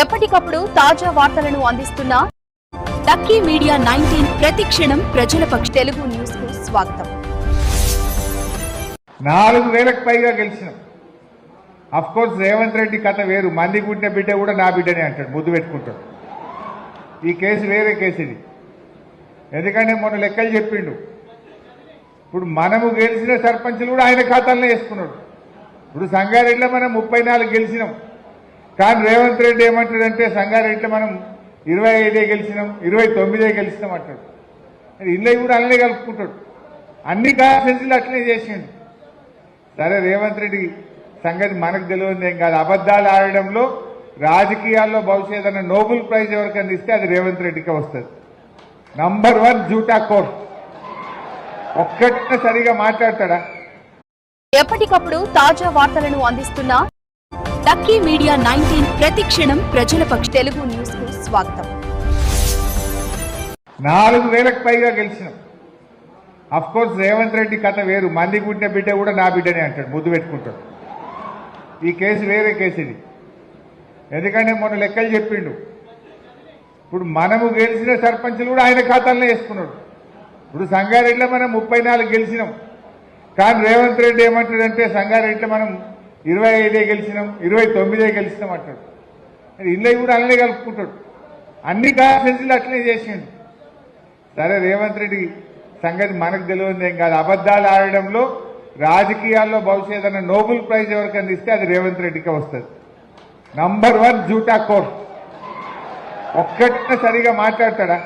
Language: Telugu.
ఎప్పటికప్పుడు తాజా వార్తలను అందిస్తున్న టక్కీ మీడియా నైన్టీన్ ప్రతి క్షణం ప్రజల పక్ష తెలుగు న్యూస్కు స్వాగతం. నాలుగు వేలకు పైగా గెలిచినాం. అఫ్ కోర్స్ రేవంత్ రెడ్డి కథ వేరు. మంది పుట్టిన బిడ్డ కూడా నా బిడ్డనే అంటాడు ముద్దు పెట్టుకుంటాడు. ఈ కేసు వేరే కేసు ఇది. ఎందుకంటే మొన్న లెక్కలు చెప్పిండు. ఇప్పుడు మనము గెలిచిన సర్పంచులు కూడా ఆయన ఖాతాలనే వేసుకున్నాడు. ఇప్పుడు సంగారెడ్డిలో మనం ముప్పై నాలుగు గెలిచినాం. కానీ రేవంత్ రెడ్డి ఏమంటాడంటే సంగారెడ్డిలో మనం ఇరవై ఐదే గెలిచినాం ఇరవై తొమ్మిదే గెలిచినాం అంటాడు. మరి కూడా అన్నే కలుపుకుంటాడు. అన్ని కాన్ఫరెన్స్లు అట్లనే చేసిండు. సరే రేవంత్ రెడ్డి సంగతి మనకు తెలియదు ఏం కాదు. అబద్ధాలు ఆడడంలో రాజకీయాల్లో భవిష్యత్ ఏదైనా నోబెల్ ప్రైజ్ ఎవరికైనా ఇస్తే అది రేవంత్ రెడ్డికే వస్తుంది. నంబర్ వన్ జూటా కోర్. ఒక్కటే సరిగా మాట్లాడతాడా? ఎప్పటికప్పుడు తాజా వార్తలను అందిస్తున్నా దక్కీ మీడియా నైన్టీన్ ప్రతిక్షణం ప్రజల పక్ష తెలుగు న్యూస్కు స్వాగతం. నాలుగు వేలకు పైగా గెలిచినాం. అఫ్ కోర్స్ రేవంత్ రెడ్డి కథ వేరు. మంది పుట్టిన బిడ్డ కూడా నా బిడ్డనే అంటాడు ముద్దు పెట్టుకుంటాడు. ఈ కేసు వేరే కేసు ఇది. ఎందుకంటే మొన్న లెక్కలు చెప్పిండు. ఇప్పుడు మనము గెలిచిన సర్పంచులు కూడా ఆయన ఖాతాలనే వేసుకున్నాడు. ఇప్పుడు సంగారెడ్డిలో మనం ముప్పై నాలుగు గెలిచినాం. కానీ రేవంత్ రెడ్డి ఏమంటాడంటే సంగారెడ్డిలో మనం ఇరవై ఐదే గెలిచినాం ఇరవై తొమ్మిదే గెలిచినాం అంటాడు. మరి ఇల్లు కూడా అలానే కలుపుకుంటాడు. అన్ని కాన్ఫరెన్స్లు అట్లనే చేసిండు. సరే రేవంత్ రెడ్డి సంగతి మనకు తెలియదు ఏం కాదు. అబద్ధాలు ఆడడంలో రాజకీయాల్లో భవిష్యత్ ఏదైనా నోబెల్ ప్రైజ్ ఎవరికి అందిస్తే అది రేవంత్ రెడ్డికే వస్తుంది. నంబర్ వన్ జూటా కోర్ ఒక్కటే సరిగా మాట్లాడతాడా?